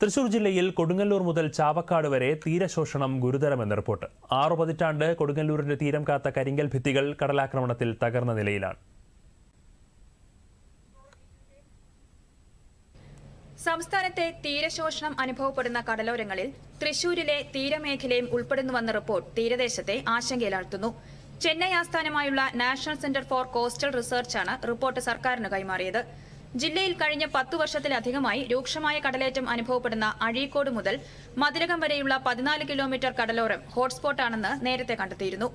തൃശൂർ ജില്ലയിൽ കൊടുങ്ങല്ലൂർ മുതൽ ചാവക്കാട് വരെ തീരശോഷണം ഗുരുതരമെന്ന് റിപ്പോർട്ട്. ആറു പതിറ്റാണ്ട് കൊടുങ്ങല്ലൂരിന്റെ തീരം കാത്ത കരിങ്കൽ ഭിത്തികൾ കടലാക്രമണത്തിൽ തകർന്ന നിലയിലാണ്. സംസ്ഥാനത്തെ തീരശോഷണം അനുഭവപ്പെടുന്ന കടലോരങ്ങളിൽ തൃശൂരിലെ തീരമേഖലയും ഉൾപ്പെടുന്നുവെന്ന റിപ്പോർട്ട് തീരദേശത്തെ ആശങ്കയിലാഴ്ത്തുന്നു. ചെന്നൈ ആസ്ഥാനമായുള്ള നാഷണൽ സെന്റർ ഫോർ കോസ്റ്റൽ റിസർച്ചാണ് റിപ്പോർട്ട് സർക്കാരിന് കൈമാറിയത്. ജില്ലയിൽ കഴിഞ്ഞ പത്തു വർഷത്തിലധികമായി രൂക്ഷമായ കടലേറ്റം അനുഭവപ്പെടുന്ന അഴീക്കോട് മുതൽ മതിരകം വരെയുള്ള പതിനാല് കിലോമീറ്റർ കടലോരം ഹോട്ട്സ്പോട്ടാണെന്ന് നേരത്തെ കണ്ടെത്തിയിരുന്നു.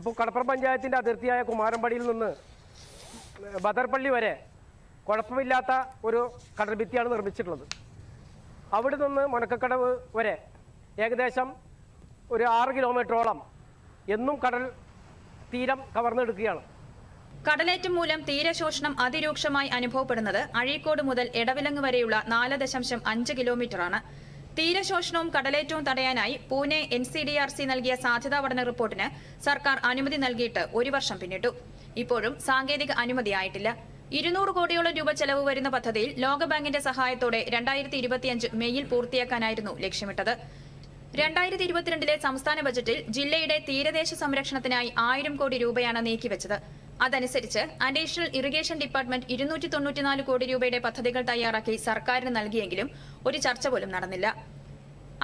ഇപ്പോൾ കടപ്പുറം പഞ്ചായത്തിന്റെ അതിർത്തിയായ കുമാരമ്പടിയിൽ നിന്ന് ബദർപ്പള്ളി വരെ കുഴപ്പമില്ലാത്ത ഒരു കടൽഭിത്തിയാണ് നിർമ്മിച്ചിട്ടുള്ളത്. അവിടെ നിന്ന് മുനക്കക്കടവ് വരെ ഏകദേശം ഒരു ആറ് കിലോമീറ്ററോളം എന്നും കടൽ തീരം കവർന്നെടുക്കുകയാണ്. കടലേറ്റം മൂലം തീരശോഷണം അതിരൂക്ഷമായി അനുഭവപ്പെടുന്നത് അഴീക്കോട് മുതൽ എടവിലങ്ങ് വരെയുള്ള നാല് ദശാംശം അഞ്ച് കിലോമീറ്ററാണ്. തീരശോഷണവും കടലേറ്റവും തടയാനായി Pune N C D R C നൽകിയ സാധ്യതാ പഠന റിപ്പോർട്ടിന് സർക്കാർ അനുമതി നൽകിയിട്ട് ഒരു വർഷം പിന്നിട്ടു. ഇപ്പോഴും സാങ്കേതിക അനുമതിയായിട്ടില്ല ഇരുന്നൂറ് കോടിയോളം രൂപ ചെലവ് വരുന്ന പദ്ധതിയിൽ ലോകബാങ്കിന്റെ സഹായത്തോടെ രണ്ടായിരത്തി ഇരുപത്തിയഞ്ച് മെയ്യിൽ പൂർത്തിയാക്കാനായിരുന്നു ലക്ഷ്യമിട്ടത്. രണ്ടായിരത്തി ഇരുപത്തിരണ്ടിലെ സംസ്ഥാന ബജറ്റിൽ ജില്ലയുടെ തീരദേശ സംരക്ഷണത്തിനായി ആയിരം കോടി രൂപയാണ് നീക്കിവച്ചത്. അതനുസരിച്ച് അഡീഷണൽ ഇറിഗേഷൻ ഡിപ്പാർട്ട്മെന്റ് ഇരുന്നൂറ്റി തൊണ്ണൂറ്റിനാല് കോടി രൂപയുടെ പദ്ധതികൾ തയ്യാറാക്കി സർക്കാരിന് നൽകിയെങ്കിലും ഒരു ചർച്ച പോലും നടന്നില്ല.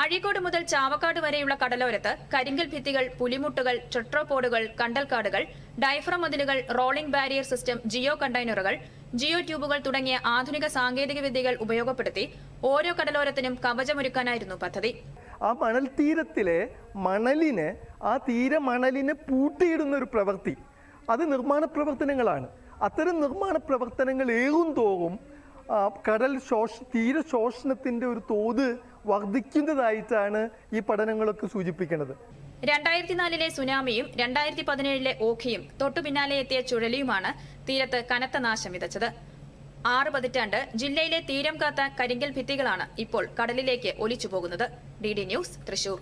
അഴീക്കോട് മുതൽ ചാവക്കാട് വരെയുള്ള കടലോരത്ത് കരിങ്കൽ ഭിത്തികൾ പുലിമുട്ടുകൾ ട്രെട്രോപോഡുകൾ കണ്ടൽക്കാടുകൾ ഡൈഫ്രം മതിലുകൾ റോളിംഗ് ബാരിയർ സിസ്റ്റം ജിയോ കണ്ടെയ്നറുകൾ ജിയോ ട്യൂബുകൾ തുടങ്ങിയ ആധുനിക സാങ്കേതിക വിദ്യകൾ ഉപയോഗപ്പെടുത്തി ഓരോ കടലോരത്തിനും കവചമൊരുക്കാനായിരുന്നു പദ്ധതി. ആ മണൽ തീരത്തിലെ മണലിനെ ആ തീര മണലിനെ പൂട്ടിയിടുന്ന ഒരു പ്രവൃത്തി. അത് നിർമ്മാണ പ്രവർത്തനങ്ങളാണ്. അത്തരം നിർമ്മാണ പ്രവർത്തനങ്ങൾ ഏറും തോറും കടൽ ശോഷ തീര ശോഷണത്തിന്റെ ഒരു തോത് വർദ്ധിക്കുന്നതായിട്ടാണ് ഈ പഠനങ്ങളൊക്കെ സൂചിപ്പിക്കുന്നത്. രണ്ടായിരത്തി നാലിലെ സുനാമിയും രണ്ടായിരത്തി പതിനേഴിലെ ഓഖിയും തൊട്ടു പിന്നാലെ എത്തിയ ചുഴലിയുമാണ് തീരത്ത് കനത്ത നാശം വിതച്ചത്. ആറ് പതിറ്റാണ്ട് ജില്ലയിലെ തീരം കാത്ത കരിങ്കൽ ഭിത്തികളാണ് ഇപ്പോൾ കടലിലേക്ക് ഒലിച്ചു പോകുന്നത് ഡി ഡി ന്യൂസ് തൃശൂർ.